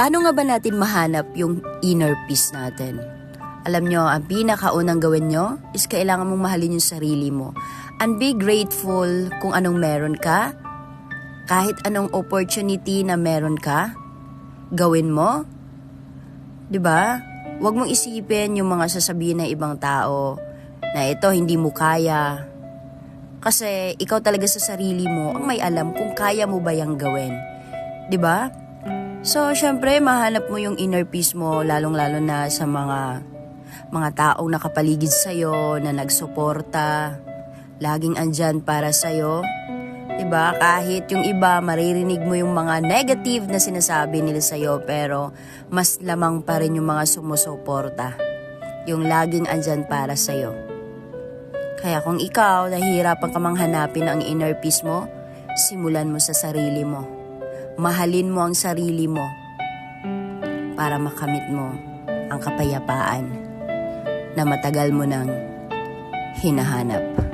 Paano nga ba natin mahanap yung inner peace natin? Alam nyo, ang pinakaunang gawin nyo is kailangan mong mahalin yung sarili mo. And be grateful kung anong meron ka. Kahit anong opportunity na meron ka, gawin mo. 'Di ba? Huwag mong isipin yung mga sasabihin ng ibang tao na ito hindi mo kaya. Kasi ikaw talaga sa sarili mo ang may alam kung kaya mo ba yung gawin. 'Di ba? So, syempre, mahanap mo yung inner peace mo, lalong-lalo na sa mga mga taong nakapaligid sa'yo, na nagsuporta, laging andyan para sa'yo. 'Di ba? Kahit yung iba, maririnig mo yung mga negative na sinasabi nila sa'yo, pero mas lamang pa rin yung mga sumusuporta. Yung laging andyan para sa'yo. Kaya kung ikaw, nahihirapan ka mang ang inner peace mo, simulan mo sa sarili mo mahalin mo ang sarili mo para makamit mo ang kapayapaan na matagal mo nang hinahanap.